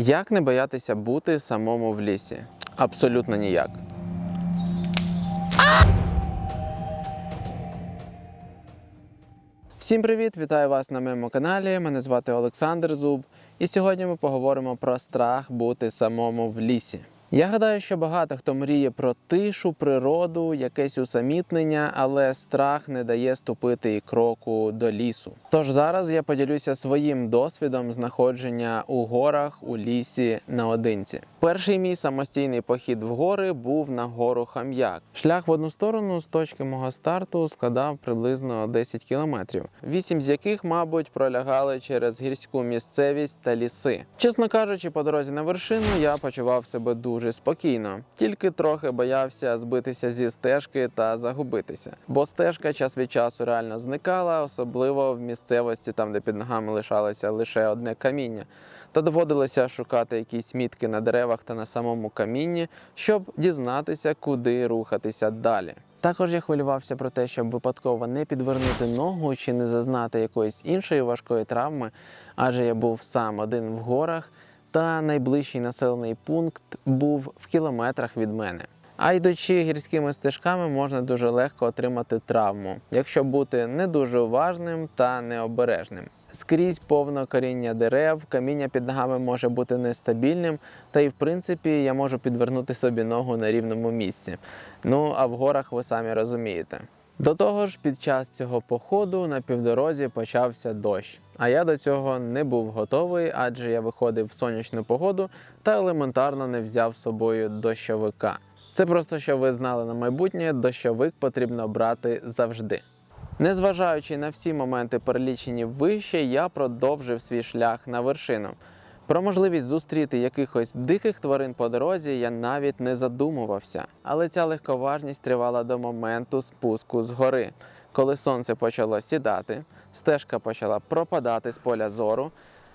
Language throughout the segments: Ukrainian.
Як не боятися бути самому в лісі? Абсолютно ніяк. Всім привіт! Вітаю вас на моєму каналі. Мене звати Олександр Зуб. І сьогодні ми поговоримо про страх бути самому в лісі. Я гадаю, що багато хто мріє про тишу, природу, якесь усамітнення, але страх не дає ступити і кроку до лісу. Тож зараз я поділюся своїм досвідом знаходження у горах у лісі наодинці. Перший мій самостійний похід в гори був на гору Хам'як. Шлях в одну сторону з точки мого старту складав приблизно 10 кілометрів, вісім з яких, мабуть, пролягали через гірську місцевість та ліси. Чесно кажучи, по дорозі на вершину я почував себе дуже спокійно, тільки трохи боявся збитися зі стежки та загубитися, бо стежка час від часу реально зникала, особливо в місцевості, там де під ногами лишалося лише одне каміння. Та доводилося шукати якісь мітки на деревах та на самому камінні, щоб дізнатися, куди рухатися далі. Також я хвилювався про те, щоб випадково не підвернути ногу чи не зазнати якоїсь іншої важкої травми, адже я був сам один в горах, та найближчий населений пункт був в кілометрах від мене. А йдучи гірськими стежками, можна дуже легко отримати травму, якщо бути не дуже уважним та необережним. Скрізь повно коріння дерев, каміння під ногами може бути нестабільним, та й в принципі я можу підвернути собі ногу на рівному місці. Ну а в горах ви самі розумієте. До того ж, під час цього походу на півдорозі почався дощ. А я до цього не був готовий, адже я виходив в сонячну погоду та елементарно не взяв з собою дощовика. Це просто щоб ви знали на майбутнє, дощовик потрібно брати завжди. Незважаючи на всі моменти перелічені вище, я продовжив свій шлях на вершину. Про можливість зустріти якихось диких тварин по дорозі я навіть не задумувався. Але ця легковажність тривала до моменту спуску з гори, коли сонце почало сідати, стежка почала пропадати з поля зору,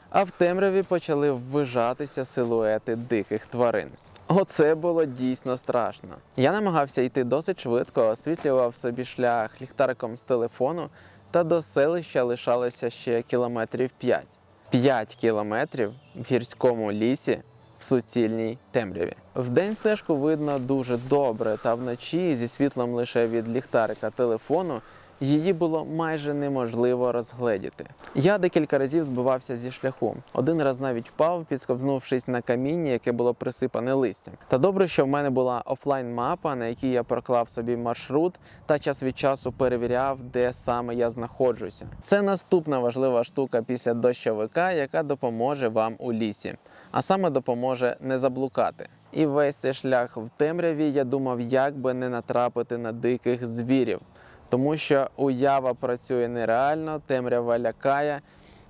а в темряві почали ввижатися силуети диких тварин. Оце було дійсно страшно. Я намагався йти досить швидко, освітлював собі шлях ліхтариком з телефону, та до селища лишалося ще кілометрів 5. 5 кілометрів в гірському лісі в суцільній темряві. Вдень стежку видно дуже добре, та вночі зі світлом лише від ліхтарика телефону її було майже неможливо розгледіти. Я декілька разів збивався зі шляху. Один раз навіть впав, підсковзнувшись на каміння, яке було присипане листям. Та добре, що в мене була офлайн-мапа, на якій я проклав собі маршрут та час від часу перевіряв, де саме я знаходжуся. Це наступна важлива штука після дощовика, яка допоможе вам у лісі, а саме допоможе не заблукати. І весь цей шлях в темряві я думав, як би не натрапити на диких звірів тому що уява працює нереально, темрява лякає,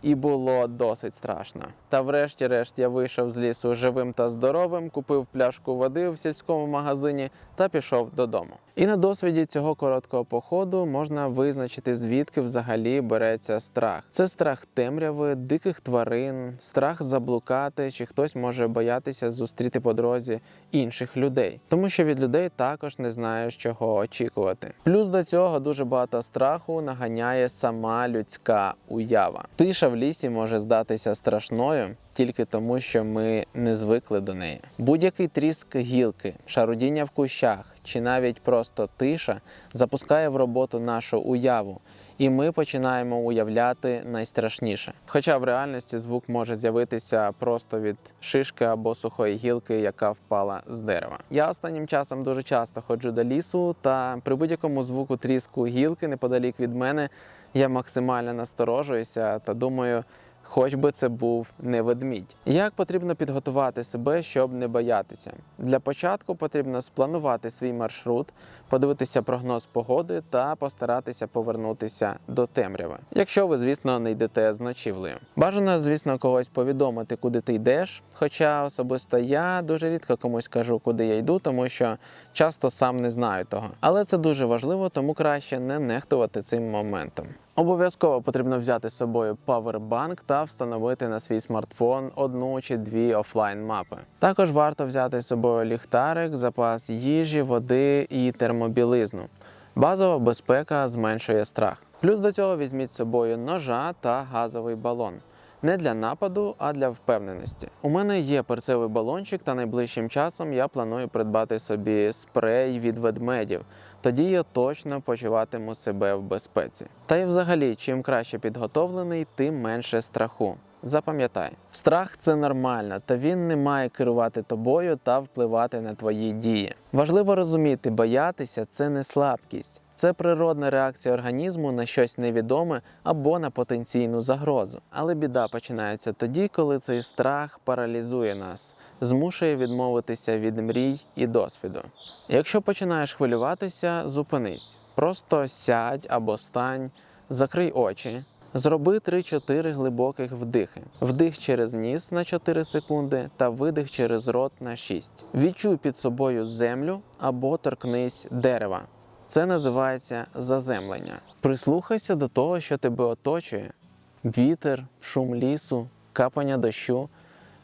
і було досить страшно. Та врешті-решт я вийшов з лісу живим та здоровим, купив пляшку води в сільському магазині та пішов додому. І на досвіді цього короткого походу можна визначити, звідки взагалі береться страх. Це страх темряви, диких тварин, страх заблукати, чи хтось може боятися зустріти по дорозі інших людей, тому що від людей також не знаєш, чого очікувати. Плюс до цього дуже багато страху наганяє сама людська уява. Тиша в лісі може здатися страшною. Тільки тому, що ми не звикли до неї. Будь-який тріск гілки, шарудіння в кущах чи навіть просто тиша запускає в роботу нашу уяву, і ми починаємо уявляти найстрашніше. Хоча в реальності звук може з'явитися просто від шишки або сухої гілки, яка впала з дерева. Я останнім часом дуже часто ходжу до лісу, та при будь-якому звуку тріску гілки неподалік від мене я максимально насторожуюся та думаю. Хоч би це був не ведмідь. Як потрібно підготувати себе, щоб не боятися? Для початку потрібно спланувати свій маршрут, подивитися прогноз погоди та постаратися повернутися до темряви. Якщо ви, звісно, не йдете з ночівлею. Бажано, звісно, когось повідомити, куди ти йдеш. Хоча особисто я дуже рідко комусь кажу, куди я йду, тому що часто сам не знаю того. Але це дуже важливо, тому краще не нехтувати цим моментом. Обов'язково потрібно взяти з собою павербанк та встановити на свій смартфон одну чи дві офлайн мапи. Також варто взяти з собою ліхтарик, запас їжі, води і термобілизну. Базова безпека зменшує страх. Плюс до цього візьміть з собою ножа та газовий балон. Не для нападу, а для впевненості. У мене є перцевий балончик, та найближчим часом я планую придбати собі спрей від ведмедів. Тоді я точно почуватиму себе в безпеці. Та й взагалі, чим краще підготовлений, тим менше страху. Запам'ятай, страх це нормально, та він не має керувати тобою та впливати на твої дії. Важливо розуміти, боятися це не слабкість. Це природна реакція організму на щось невідоме або на потенційну загрозу. Але біда починається тоді, коли цей страх паралізує нас, змушує відмовитися від мрій і досвіду. Якщо починаєш хвилюватися, зупинись. Просто сядь або стань, закрий очі. Зроби 3-4 глибоких вдихи. Вдих через ніс на 4 секунди та видих через рот на 6. Відчуй під собою землю або торкнись дерева. Це називається заземлення. Прислухайся до того, що тебе оточує: вітер, шум лісу, капання дощу.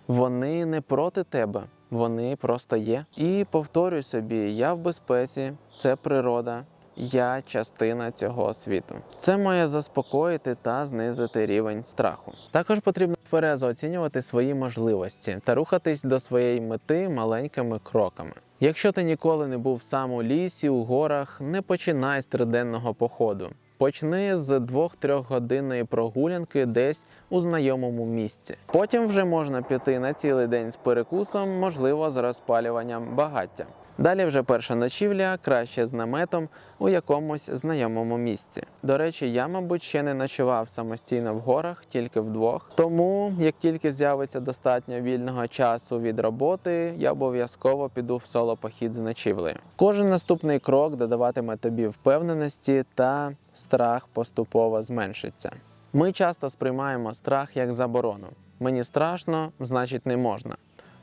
Вони не проти тебе, вони просто є. І повторюй собі: я в безпеці, це природа, я частина цього світу. Це має заспокоїти та знизити рівень страху. Також потрібно тверезо оцінювати свої можливості та рухатись до своєї мети маленькими кроками. Якщо ти ніколи не був сам у лісі, у горах, не починай з триденного походу. Почни з 2-3 годинної прогулянки десь у знайомому місці. Потім вже можна піти на цілий день з перекусом, можливо, з розпалюванням багаття. Далі вже перша ночівля, краще з наметом у якомусь знайомому місці. До речі, я, мабуть, ще не ночував самостійно в горах, тільки вдвох. Тому, як тільки з'явиться достатньо вільного часу від роботи, я обов'язково піду в соло похід з ночівлею. Кожен наступний крок додаватиме тобі впевненості та страх поступово зменшиться. Ми часто сприймаємо страх як заборону. Мені страшно, значить не можна.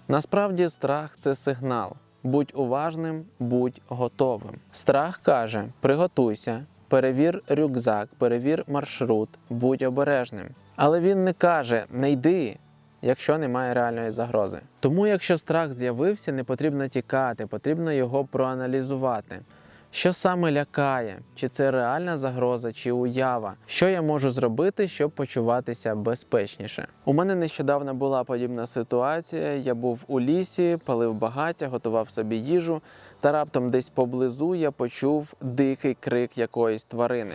Насправді страх це сигнал. Будь уважним, будь готовим. Страх каже: приготуйся, перевір рюкзак, перевір маршрут, будь обережним. Але він не каже не йди, якщо немає реальної загрози. Тому, якщо страх з'явився, не потрібно тікати, потрібно його проаналізувати. Що саме лякає? Чи це реальна загроза, чи уява? Що я можу зробити, щоб почуватися безпечніше? У мене нещодавно була подібна ситуація. Я був у лісі, палив багаття, готував собі їжу, та раптом десь поблизу я почув дикий крик якоїсь тварини.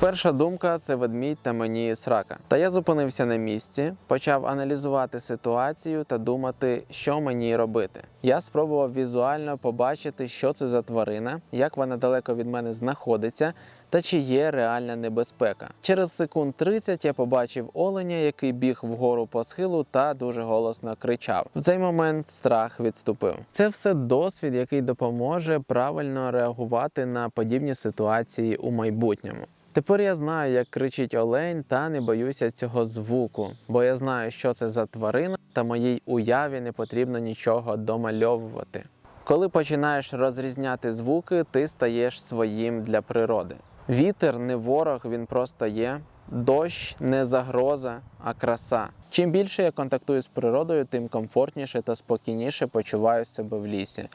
Перша думка це ведмідь та мені срака. Та я зупинився на місці, почав аналізувати ситуацію та думати, що мені робити. Я спробував візуально побачити, що це за тварина, як вона далеко від мене знаходиться. Та чи є реальна небезпека? Через секунд 30 я побачив оленя, який біг вгору по схилу та дуже голосно кричав. В цей момент страх відступив. Це все досвід, який допоможе правильно реагувати на подібні ситуації у майбутньому. Тепер я знаю, як кричить олень, та не боюся цього звуку, бо я знаю, що це за тварина, та моїй уяві не потрібно нічого домальовувати. Коли починаєш розрізняти звуки, ти стаєш своїм для природи. Вітер не ворог, він просто є. Дощ не загроза, а краса. Чим більше я контактую з природою, тим комфортніше та спокійніше почуваю себе в лісі.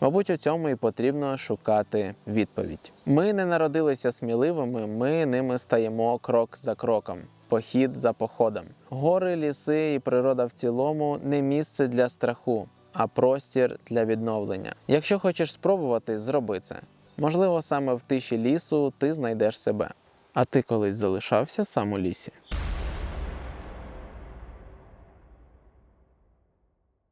Мабуть, у цьому і потрібно шукати відповідь. Ми не народилися сміливими, ми ними стаємо крок за кроком, похід за походом. Гори, ліси і природа в цілому не місце для страху, а простір для відновлення. Якщо хочеш спробувати, зроби це. Можливо, саме в тиші лісу ти знайдеш себе. А ти колись залишався сам у лісі?